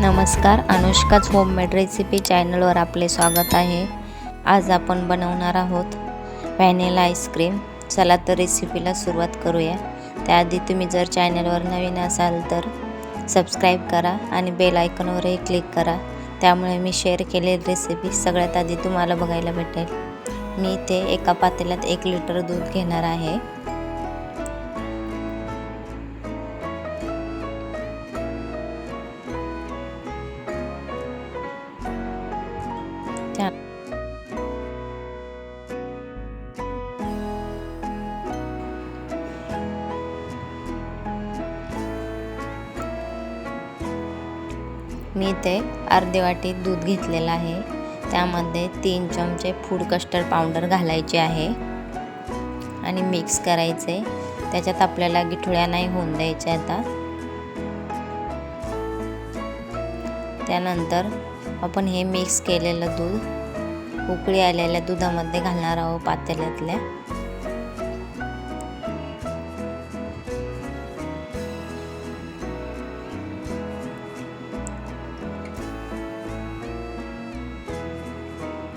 नमस्कार अनुष्काच homemade recipe चॅनलवर आपले स्वागत आहे. आज आपण बनवणार आहोत व्हॅनिला आईस्क्रीम चला तर रेसिपीला सुरुवात करूया. त्याआधी तुम्ही जर चॅनलवर नवीन असाल तर सबस्क्राईब करा आणि बेल आयकॉनवरही क्लिक करा. त्यामुळे मी शेअर केलेली रेसिपी सगळ्यात आधी तुम्हाला बघायला भेटेल. मी इथे एका पातेल्यात एक लिटर दूध घेणार आहे. मी इथे अर्धी वाटी दूध घेतलेलं आहे. त्यामध्ये तीन चमचे फूड कस्टर्ड पावडर घालायचे आहे. आणि मिक्स करायचे. त्याच्यात आपल्याला गिठुळ्या नाही होऊन द्यायच्या आता. त्यानंतर आपण हे मिक्स केलेलं दूध उकळी आलेल्या दुधामध्ये घालणार आहोत पातेल्यातल्या.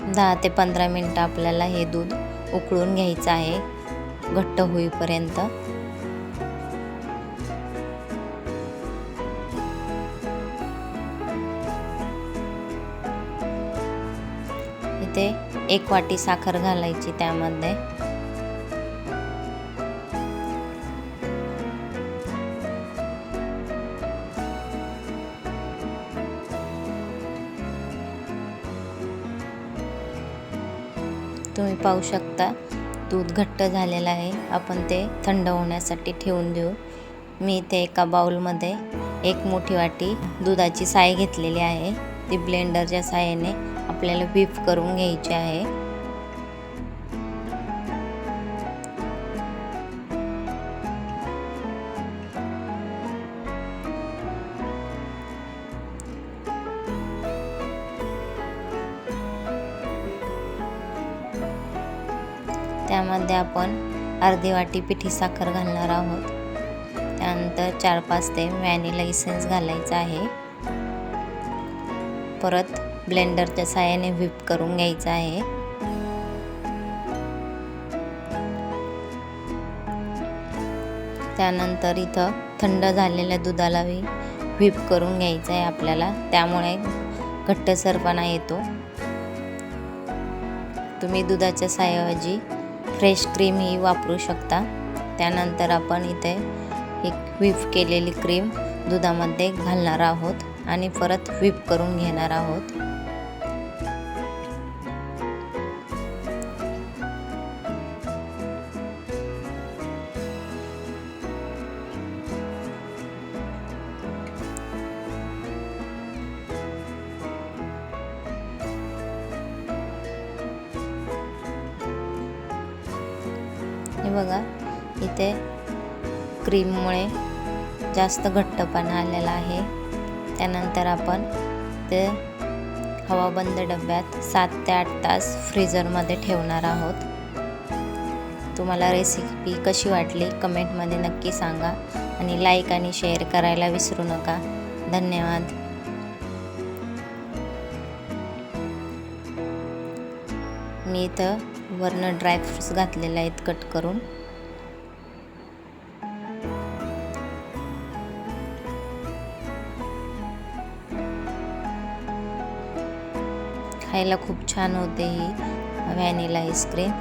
दहा ते पंधरा मिनटं आपल्याला हे दूध उकळून घ्यायचं आहे. घट्ट होईपर्यंत. इथे एक वाटी साखर घालायची त्यामध्ये. तुम्ही पाहू शकता दूध घट्ट झालेलं आहे. आपण ते थंड होण्यासाठी ठेवून देऊ. मी इथे एका बाउलमध्ये एक मोठी वाटी दुधाची साय घेतलेली आहे. ती ब्लेंडरच्या साहाय्याने आपल्याला व्हीप करून घ्यायची आहे. त्यामध्ये आपण अर्धी वाटी पिठी साखर घालणार आहोत. त्यानंतर चार पाच ते व्हॅनिला इसेन्स घालायचा आहे. परत ब्लेंडरच्या साहाय्याने व्हिप करून घ्यायचं आहे. त्यानंतर इथं थंड झालेल्या दुधाला व्हिप करून घ्यायचं आहे आपल्याला. त्यामुळे घट्टसरपणा येतो. तुम्ही दुधाच्या साह्याऐवजी फ्रेश क्रीम ही वापरू शकता. त्यानंतर आपण इथे एक व्हिप केलेली क्रीम दुधामध्ये घालणार आहोत आणि परत व्हिप करून घेणार आहोत. बघा इथे क्रीममुळे जास्त घट्टपणा आलेला आहे. त्यानंतर आपण ते हवाबंद डब्यात सात ते आठ तास फ्रीझरमध्ये ठेवणार आहोत. तुम्हाला रेसिपी कशी वाटली कमेंटमध्ये नक्की सांगा आणि लाईक आणि शेअर करायला विसरू नका. धन्यवाद. मी इथं वरनं ड्रायफ्रुट्स घातलेले आहेत कट करून. खायला खूप छान होते ही व्हॅनिला आईस्क्रीम